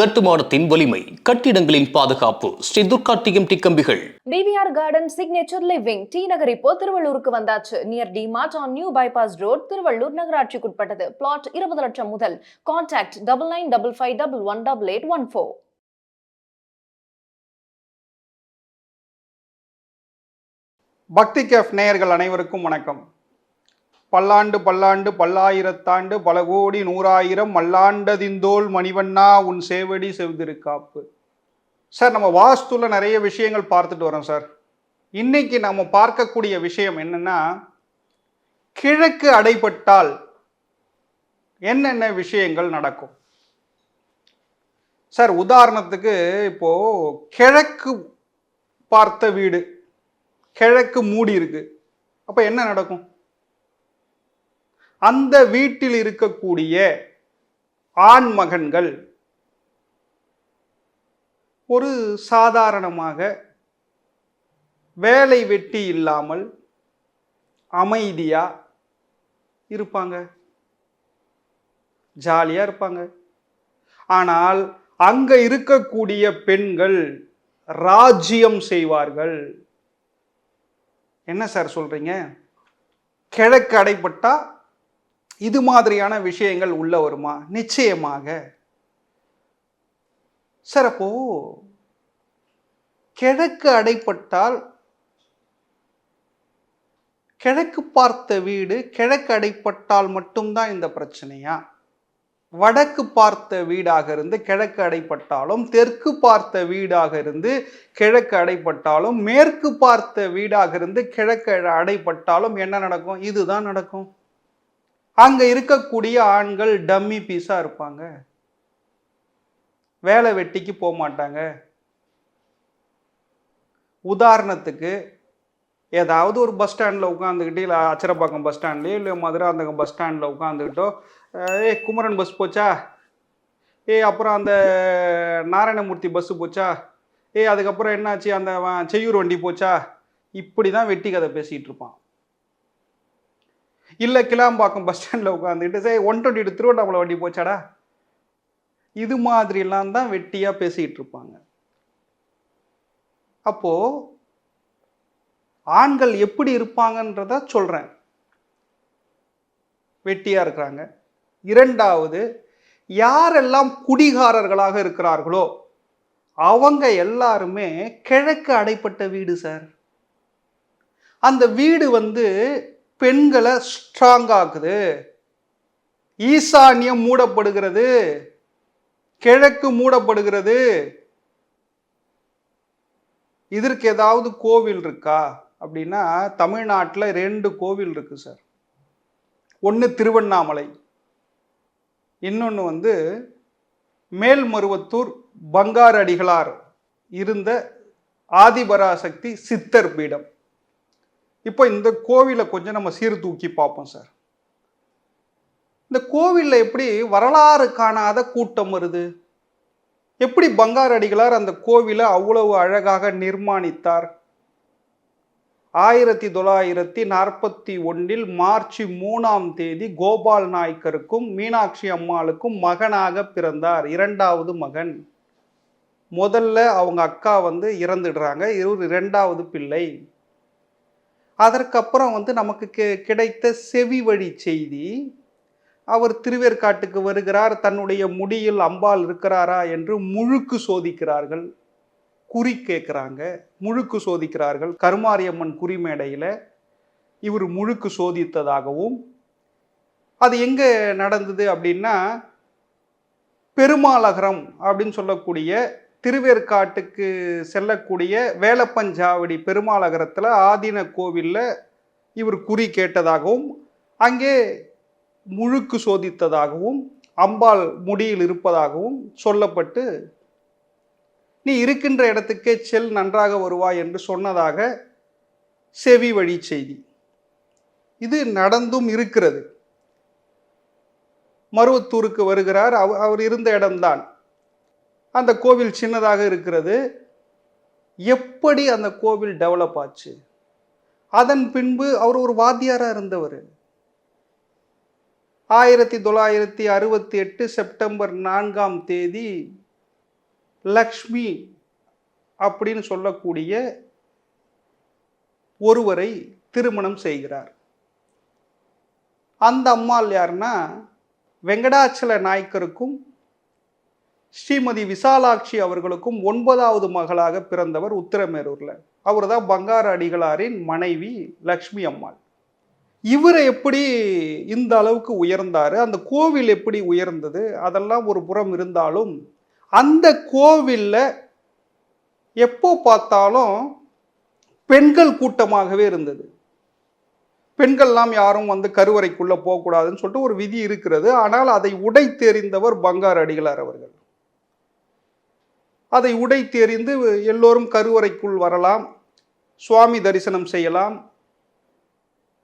கட்டுமானத்தின் வலிமை கட்டிடங்களின் பாதுகாப்பு ஸ்ரீ துர்கா டிஎம்டி கம்பிகள். TVR garden signature living T Nagar இப்போ திருவள்ளூருக்கு வந்தாச்சு. Near D Mart on new bypass road Tiruvallur நகராட்சிக்குட்பட்டது. Plot இருபது லட்சம் முதல். Contact double nine double five double one double eight one four Bhakti cafe நேயர்கள் அனைவருக்கும் வணக்கம். பல்லாண்டு பல்லாண்டு பல்லாயிரத்தாண்டு பல கோடி நூறாயிரம் மல்லாண்டதிந்தோல் மணிவண்ணா உன் சேவடி செவ்திருக்காப்பு சார் நம்ம வாஸ்துல நிறைய விஷயங்கள் பார்த்துட்டு வரோம் சார். இன்னைக்கு நம்ம பார்க்கக்கூடிய விஷயம் என்னன்னா கிழக்கு அடைபட்டால் என்னென்ன விஷயங்கள் நடக்கும்? சார் உதாரணத்துக்கு இப்போ கிழக்கு பார்த்த வீடு கிழக்கு மூடி இருக்கு அப்போ என்ன நடக்கும்? அந்த வீட்டில் இருக்கக்கூடிய ஆண் மகன்கள் ஒரு சாதாரணமாக வேலை வெட்டி இல்லாமல் அமைதியாக இருப்பாங்க. ஜாலியாக இருப்பாங்க. ஆனால் அங்கே இருக்கக்கூடிய பெண்கள் ராஜ்யம் செய்வார்கள். என்ன சார் சொல்கிறீங்க கிழக்கு அடைப்பட்டால் இது மாதிரியான விஷயங்கள் உள்ள வருமா? நிச்சயமாக. சார் அப்போ கிழக்கு அடைப்பட்டால் கிழக்கு பார்த்த வீடு கிழக்கு அடைப்பட்டால் மட்டும்தான் இந்த பிரச்சனையா? வடக்கு பார்த்த வீடாக இருந்து கிழக்கு அடைப்பட்டாலும் தெற்கு பார்த்த வீடாக இருந்து கிழக்கு அடைப்பட்டாலும் மேற்கு பார்த்த வீடாக இருந்து கிழக்கு அடைப்பட்டாலும் என்ன நடக்கும்? இதுதான் நடக்கும். அங்கே இருக்கக்கூடிய ஆண்கள் டம்மி பீஸாக இருப்பாங்க. வேலை வெட்டிக்கு போக மாட்டாங்க. உதாரணத்துக்கு ஏதாவது ஒரு பஸ் ஸ்டாண்டில் உட்காந்துக்கிட்டு இல்லை அச்சரப்பாக்கம் பஸ் ஸ்டாண்ட்லேயோ இல்லை மதுரை அந்த பஸ் ஸ்டாண்டில் உட்காந்துக்கிட்டோ ஏ குமரன் பஸ் போச்சா? ஏ அப்புறம் அந்த நாராயணமூர்த்தி பஸ்ஸு போச்சா? ஏ அதுக்கப்புறம் என்னாச்சு? அந்த செய்யூர் வண்டி போச்சா? இப்படி தான் வெட்டி கதை பேசிகிட்டு இருப்பான். இல்லை கிளாம்பாக்கம் பஸ் ஸ்டாண்டில் உட்காந்துக்கிட்டு சரி ஒன் டுவெண்ட்டி திருவண்ணாமலை வண்டி போச்சாடா? இது மாதிரிலாம் தான் வெட்டியாக பேசிக்கிட்டு இருப்பாங்க. அப்போது ஆண்கள் எப்படி இருப்பாங்கன்றத சொல்கிறேன் வெட்டியாக இருக்கிறாங்க. இரண்டாவது யாரெல்லாம் குடிகாரர்களாக இருக்கிறார்களோ அவங்க எல்லாருமே கிழக்கு அடைப்பட்ட வீடு சார் அந்த வீடு வந்து பெண்களை ஸ்ட்ராங் ஆக்குது. ஈசான்யம் மூடப்படுகிறது. கிழக்கு மூடப்படுகிறது. இதற்கு ஏதாவது கோவில் இருக்கா? அப்படின்னா தமிழ்நாட்டில் ரெண்டு கோவில் இருக்கு சார் ஒன்று திருவண்ணாமலை இன்னொன்று வந்து மேல்மருவத்தூர் பங்காரு அடிகளார் இருந்த ஆதிபராசக்தி சித்தர் பீடம். இப்போ இந்த கோவிலை கொஞ்சம் நம்ம சீர்தூக்கி பார்ப்போம் சார். இந்த கோவிலில் எப்படி வரலாறு காணாத கூட்டம் வருது? எப்படி பங்காரு அடிகளார் அந்த கோவிலை அவ்வளவு அழகாக நிர்மாணித்தார்? ஆயிரத்தி தொள்ளாயிரத்தி நாற்பத்தி ஒன்றில் மார்ச் மூணாம் தேதி கோபால் நாயக்கருக்கும் மீனாட்சி அம்மாளுக்கும் மகனாக பிறந்தார். இரண்டாவது மகன். முதல்ல அவங்க அக்கா வந்து இறந்துடுறாங்க. இவர் இரண்டாவது பிள்ளை. அதற்கப்புறம் வந்து நமக்கு கி- கிடைத்த செவி வழி செய்தி அவர் திருவேற்காட்டுக்கு வருகிறார் தன்னுடைய முடியில் அம்பாள் இருக்கிறாரா என்று முழுக்கு சோதிக்கிறார்கள். குறி கேட்குறாங்க முழுக்கு சோதிக்கிறார்கள். கருமாரியம்மன் குறிமேடையில் இவர் முழுக்கு சோதித்ததாகவும் அது எங்கே நடந்தது அப்படின்னா பெருமாளகரம் அப்படின்னு சொல்லக்கூடிய திருவேற்காட்டுக்கு செல்லக்கூடிய வேலப்பஞ்சாவடி பெருமாளகரத்தில் ஆதீன கோவிலில் இவர் குறி கேட்டதாகவும் அங்கே முழுக்கு சோதித்ததாகவும் அம்பாள் முடியில் இருப்பதாகவும் சொல்லப்பட்டு நீ இருக்கின்ற இடத்துக்கே செல் நன்றாக வருவாய் என்று சொன்னதாக செவி வழி செய்தி. இது நடந்தும் இருக்கிறது. மருவத்தூருக்கு வருகிறார். அவ- அவர் இருந்த இடம்தான். அந்த கோவில் சின்னதாக இருக்கிறது. எப்படி அந்த கோவில் டெவலப் ஆச்சு? அதன் பின்பு அவர் ஒரு வாத்தியாராக இருந்தவர். ஆயிரத்தி தொள்ளாயிரத்தி அறுபத்தி எட்டு செப்டம்பர் நான்காம் தேதி லக்ஷ்மி அப்படின்னு சொல்லக்கூடிய ஒருவரை திருமணம் செய்கிறார். அந்த அம்மாள் யாருன்னா வெங்கடாச்சல நாயக்கருக்கும் ஸ்ரீமதி விசாலாட்சி அவர்களுக்கும் ஒன்பதாவது மகளாக பிறந்தவர் உத்திரமேரூரில். அவர் தான் பங்கார அடிகளாரின் மனைவி லக்ஷ்மி அம்மாள். இவரை எப்படி இந்த அளவுக்கு உயர்ந்தார்? அந்த கோவில் எப்படி உயர்ந்தது? அதெல்லாம் ஒரு புறம் இருந்தாலும் அந்த கோவிலில் எப்போ பார்த்தாலும் பெண்கள் கூட்டமாகவே இருந்தது. பெண்கள்லாம் யாரும் வந்து கருவறைக்குள்ளே போகக்கூடாதுன்னு சொல்லிட்டு ஒரு விதி இருக்கிறது. ஆனால் அதை உடை தெரிந்தவர் பங்கார் அடிகளார் அவர்கள். அதை உடை தெரிந்து எல்லோரும் கருவறைக்குள் வரலாம் சுவாமி தரிசனம் செய்யலாம்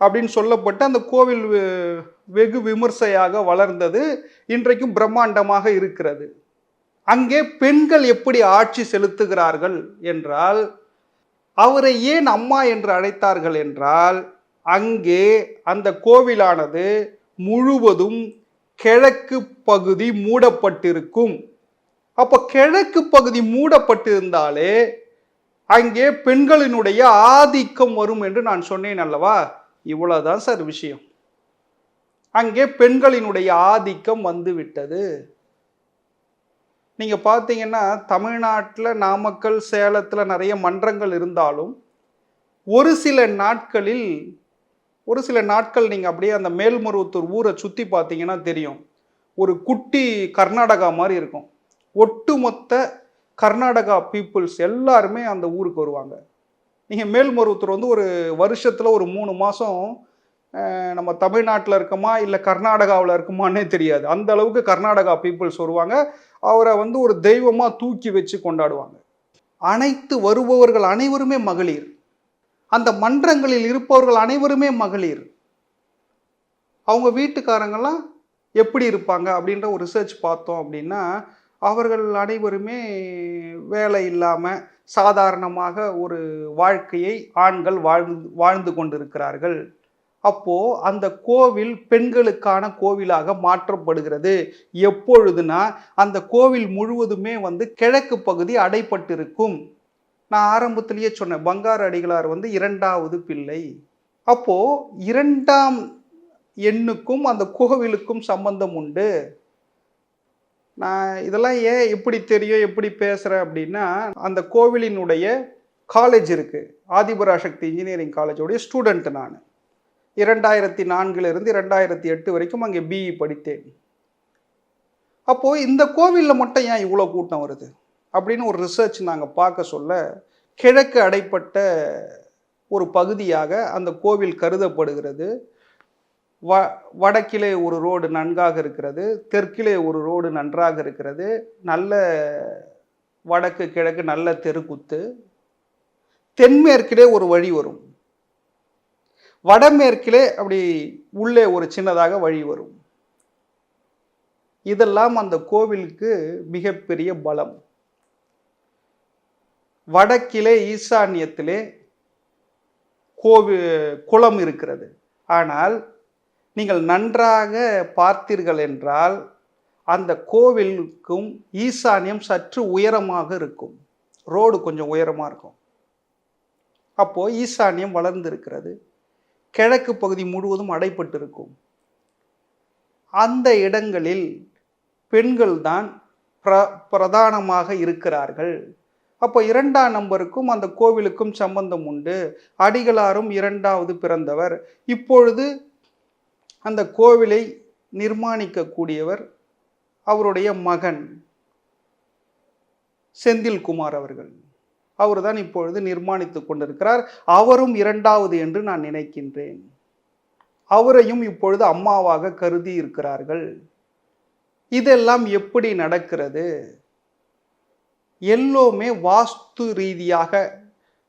அப்படின்னு சொல்லப்பட்டு அந்த கோவில் வெகு விமர்சையாக வளர்ந்தது. இன்றைக்கும் பிரம்மாண்டமாக இருக்கிறது. அங்கே பெண்கள் எப்படி ஆட்சி செலுத்துகிறார்கள் என்றால் அவரை ஏன் அம்மா என்று அழைத்தார்கள் என்றால் அங்கே அந்த கோவிலானது முழுவதும் கிழக்கு பகுதி மூடப்பட்டிருக்கும். அப்போ கிழக்கு பகுதி மூடப்பட்டிருந்தாலே அங்கே பெண்களினுடைய ஆதிக்கம் வரும் என்று நான் சொன்னேன் அல்லவா? இவ்வளோதான் சார் விஷயம். அங்கே பெண்களினுடைய ஆதிக்கம் வந்து விட்டது பார்த்தீங்கன்னா தமிழ்நாட்டில் நாமக்கல் சேலத்தில் நிறைய மன்றங்கள் இருந்தாலும் ஒரு சில நாட்களில் ஒரு சில நாட்கள் நீங்கள் அப்படியே அந்த மேல்மருவத்தூர் ஊரை சுற்றி பார்த்தீங்கன்னா தெரியும். ஒரு குட்டி கர்நாடகா மாதிரி இருக்கும். ஒட்டுமொத்த கர்நாடகா பீப்புள்ஸ் எல்லாருமே அந்த ஊருக்கு வருவாங்க. நீங்கள் மேல்மருவத்தூர் வந்து ஒரு வருஷத்தில் ஒரு மூணு மாதம் நம்ம தமிழ்நாட்டில் இருக்கோமா இல்லை கர்நாடகாவில் இருக்குமானே தெரியாது. அந்த அளவுக்கு கர்நாடகா பீப்புள்ஸ் வருவாங்க. அவரை வந்து ஒரு தெய்வமாக தூக்கி வச்சு கொண்டாடுவாங்க. அனைத்து வருபவர்கள் அனைவருமே மகளிர். அந்த மன்றங்களில் இருப்பவர்கள் அனைவருமே மகளிர். அவங்க வீட்டுக்காரங்கெல்லாம் எப்படி இருப்பாங்க அப்படின்ற ஒரு ரிசர்ச் பார்த்தோம் அப்படின்னா அவர்கள் அனைவருமே வேலை இல்லாமல் சாதாரணமாக ஒரு வாழ்க்கையை ஆண்கள் வாழ்ந்து வாழ்ந்து கொண்டிருக்கிறார்கள். அப்போது அந்த கோவில் பெண்களுக்கான கோவிலாக மாற்றப்படுகிறது. எப்பொழுதுனா அந்த கோவில் முழுவதுமே வந்து கிழக்கு பகுதி அடைப்பட்டிருக்கும். நான் ஆரம்பத்திலேயே சொன்னேன் பங்கார அடிகளார் வந்து இரண்டாவது பிள்ளை. அப்போது இரண்டாம் எண்ணுக்கும் அந்த கோவிலுக்கும் சம்பந்தம் உண்டு. நான் இதெல்லாம் ஏன் எப்படி தெரியும் எப்படி பேசுகிறேன் அப்படின்னா அந்த கோவிலினுடைய காலேஜ் இருக்குது ஆதிபராசக்தி இன்ஜினியரிங் காலேஜோடைய ஸ்டூடெண்ட் நான். இரண்டாயிரத்தி நான்கிலிருந்து இரண்டாயிரத்தி எட்டு வரைக்கும் அங்கே பிஇ படித்தேன். அப்போது இந்த கோவிலில் மட்டும் ஏன் இவ்வளோ கூட்டம் வருது? அப்படின்னு ஒரு ரிசர்ச் நாங்கள் பார்க்க சொல்ல கிழக்கு அடைப்பட்ட ஒரு பகுதியாக அந்த கோவில் கருதப்படுகிறது. வ வடக்கிலே ஒரு ரோடு நன்காக இருக்கிறது தெற்கிலே ஒரு ரோடு நன்றாக இருக்கிறது. நல்ல வடக்கு கிழக்கு நல்ல தெருக்குத்து தென்மேற்கிலே ஒரு வழி வரும். வடமேற்கிலே அப்படி உள்ளே ஒரு சின்னதாக வழி வரும். இதெல்லாம் அந்த கோவிலுக்கு மிகப்பெரிய பலம். வடக்கிலே ஈசான்யத்திலே கோவில் குளம் இருக்கிறது. ஆனால் நீங்கள் நன்றாக பார்த்தீர்கள் என்றால் அந்த கோவிலுக்கும் ஈசான்யம் சற்று உயரமாக இருக்கும். ரோடு கொஞ்சம் உயரமாக இருக்கும். அப்போது ஈசான்யம் வளர்ந்து இருக்கிறது கிழக்கு பகுதி முழுவதும் அடைப்பட்டிருக்கும் அந்த இடங்களில் பெண்கள் தான் பிர பிரதானமாக இருக்கிறார்கள். அப்போ இரண்டாம் நம்பருக்கும் அந்த கோவிலுக்கும் சம்பந்தம் உண்டு. அடிகளாரும் இரண்டாவது பிறந்தவர். இப்பொழுது அந்த கோவிலை நிர்மாணிக்கக்கூடியவர் அவருடைய மகன் செந்தில்குமார் அவர்கள். அவர்தான் இப்பொழுது நிர்மாணித்து கொண்டிருக்கிறார். அவரும் இரண்டாவது என்று நான் நினைக்கின்றேன். அவரையும் இப்பொழுது அம்மாவாக கருதி இருக்கிறார்கள். இதெல்லாம் எப்படி நடக்கிறது? எல்லோமே வாஸ்து ரீதியாக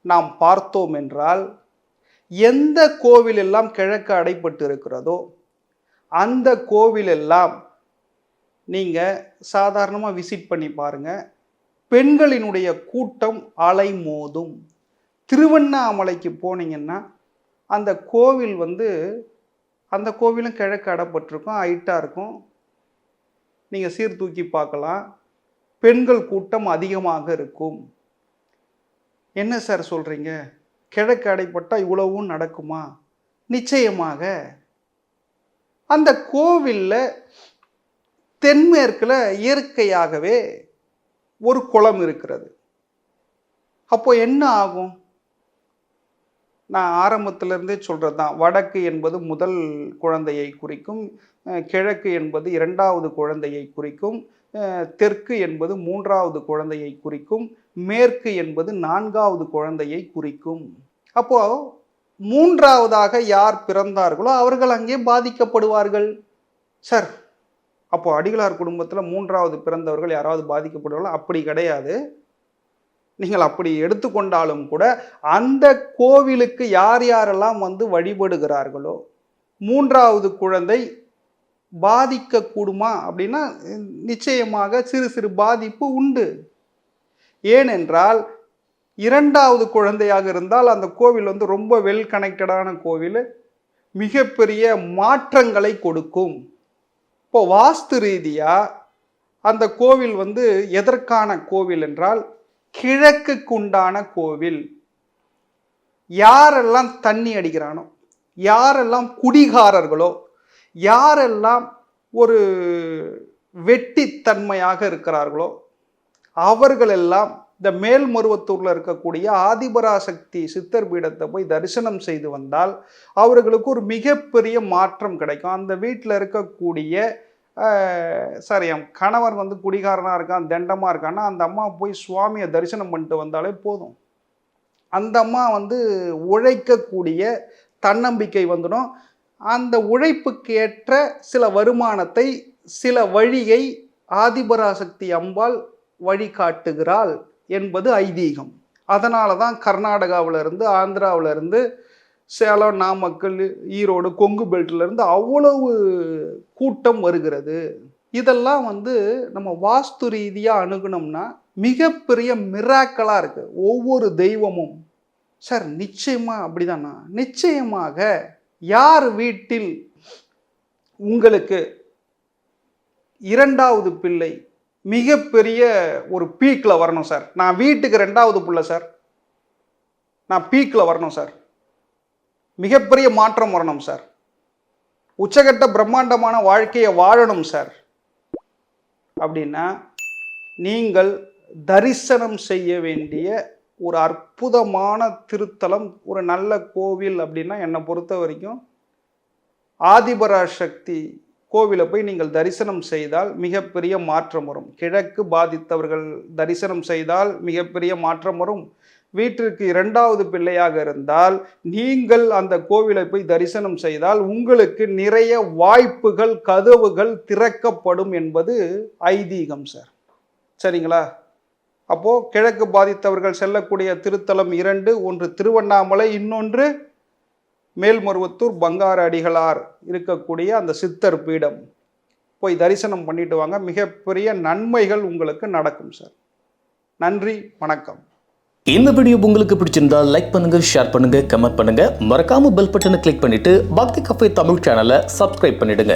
நாம் பார்த்தோம் என்றால் எந்த கோவில் எல்லாம் கிழக்கு அடைப்பட்டு இருக்கிறதோ அந்த கோவில் எல்லாம் நீங்கள் சாதாரணமாக விசிட் பண்ணி பாருங்கள் பெண்களினுடைய கூட்டம் அலைமோதும். திருவண்ணாமலைக்கு போனீங்கன்னா அந்த கோவில் வந்து அந்த கோவிலும் கிழக்கு அடைப்பட்டிருக்கும் ஹைட்டாக இருக்கும். நீங்கள் சீர்தூக்கி பார்க்கலாம். பெண்கள் கூட்டம் அதிகமாக இருக்கும். என்ன சார் சொல்கிறீங்க கிழக்கு அடைப்பட்டால் இவ்வளவும் நடக்குமா? நிச்சயமாக. அந்த கோவிலில் தென்மேற்கில் இயற்கையாகவே ஒரு குளம் இருக்கிறது. அப்போ என்ன ஆகும்? நான் ஆரம்பத்திலிருந்தே சொல்கிறது தான் வடக்கு என்பது முதல் குழந்தையை குறிக்கும் கிழக்கு என்பது இரண்டாவது குழந்தையை குறிக்கும் தெற்கு என்பது மூன்றாவது குழந்தையை குறிக்கும் மேற்கு என்பது நான்காவது குழந்தையை குறிக்கும். அப்போது மூன்றாவதாக யார் பிறந்தார்களோ அவர்கள் அங்கே பாதிக்கப்படுவார்கள். சார் அப்போ அடிகளார் குடும்பத்தில் மூன்றாவது பிறந்தவர்கள் யாராவது பாதிக்கப்படுவார்கள்? அப்படி கிடையாது. நீங்கள் அப்படி எடுத்துக்கொண்டாலும் கூட அந்த கோவிலுக்கு யார் யாரெல்லாம் வந்து வழிபடுகிறார்களோ மூன்றாவது குழந்தை பாதிக்கக்கூடுமா அப்படின்னா நிச்சயமாக சிறு சிறு பாதிப்பு உண்டு. ஏனென்றால் இரண்டாவது குழந்தையாக இருந்தால் அந்த கோவில் வந்து ரொம்ப வெல் கனெக்டடான கோவில். மிகப்பெரிய மாற்றங்களை கொடுக்கும். இப்போ வாஸ்து ரீதியாக அந்த கோவில் வந்து எதற்கான கோவில் என்றால் கிழக்குக்குண்டான கோவில். யாரெல்லாம் தண்ணி அடிக்கிறானோ யாரெல்லாம் குடிகாரர்களோ யாரெல்லாம் ஒரு வெட்டித்தன்மையாக இருக்கிறார்களோ அவர்களெல்லாம் இந்த மேல்மருவத்தூரில் இருக்கக்கூடிய ஆதிபராசக்தி சித்தர் பீடத்தை போய் தரிசனம் செய்து வந்தால் அவர்களுக்கு ஒரு மிகப்பெரிய மாற்றம் கிடைக்கும். அந்த வீட்டில் இருக்கக்கூடிய சாரி என் கணவர் வந்து குடிகாரனாக இருக்கான் தண்டமாக இருக்கான்னா அந்த அம்மா போய் சுவாமியை தரிசனம் பண்ணிட்டு வந்தாலே போதும். அந்த அம்மா வந்து உழைக்கக்கூடிய தன்னம்பிக்கை வந்துடும். அந்த உழைப்புக்கு ஏற்ற சில வருமானத்தை சில வழியை ஆதிபராசக்தி அம்பாள் வழிகாட்டுகிறாள். என்பது ஐதீகம். அதனால தான் கர்நாடகாவிலேருந்து ஆந்திராவிலேருந்து இருந்து சேலம் நாமக்கல் ஈரோடு கொங்கு பெல்ட்லேருந்து அவ்வளவு கூட்டம் வருகிறது. இதெல்லாம் வந்து நம்ம வாஸ்து ரீதியாக அணுகுனோம்னா மிகப்பெரிய மிராக்கலாக இருக்குது ஒவ்வொரு தெய்வமும். சார் நிச்சயமா அப்படிதானா? நிச்சயமாக யார் வீட்டில் உங்களுக்கு இரண்டாவது பிள்ளை மிகப்பெரிய ஒரு பீக்கில் வரணும் சார் நான் வீட்டுக்கு ரெண்டாவது பிள்ளை சார் நான் பீக்கில் வரணும் சார் மிகப்பெரிய மாற்றம் வரணும் சார் உச்சகட்ட பிரம்மாண்டமான வாழ்க்கையை வாழணும் சார் அப்படின்னா நீங்கள் தரிசனம் செய்ய வேண்டிய ஒரு அற்புதமான திருத்தலம் ஒரு நல்ல கோவில் அப்படின்னா என்னை பொறுத்த வரைக்கும் ஆதிபராசக்தி கோவிலை போய் நீங்கள் தரிசனம் செய்தால் மிகப்பெரிய மாற்றம் வரும். கிழக்கு பாதித்தவர்கள் தரிசனம் செய்தால் மிகப்பெரிய மாற்றம் வரும். வீட்டிற்கு இரண்டாவது பிள்ளையாக இருந்தால் நீங்கள் அந்த கோவிலை போய் தரிசனம் செய்தால் உங்களுக்கு நிறைய வாய்ப்புகள் கதவுகள் திறக்கப்படும் என்பது ஐதீகம் சார். சரிங்களா? அப்போது கிழக்கு பாதித்தவர்கள் செல்லக்கூடிய திருத்தலம் இரண்டு ஒன்று திருவண்ணாமலை இன்னொன்று மேல்மருவத்தூர் பங்கார அடிகளார் இருக்கக்கூடிய அந்த சித்தர் பீடம். போய் தரிசனம் பண்ணிட்டு வாங்க. மிகப்பெரிய நன்மைகள் உங்களுக்கு நடக்கும் சார். நன்றி வணக்கம். இந்த வீடியோ உங்களுக்கு பிடிச்சிருந்தா லைக் பண்ணுங்க ஷேர் பண்ணுங்க கமெண்ட் பண்ணுங்க. மறக்காம பெல் பட்டனை கிளிக் பண்ணிட்டு பக்தி கஃபே தமிழ் சேனலை சப்ஸ்கிரைப் பண்ணிடுங்க.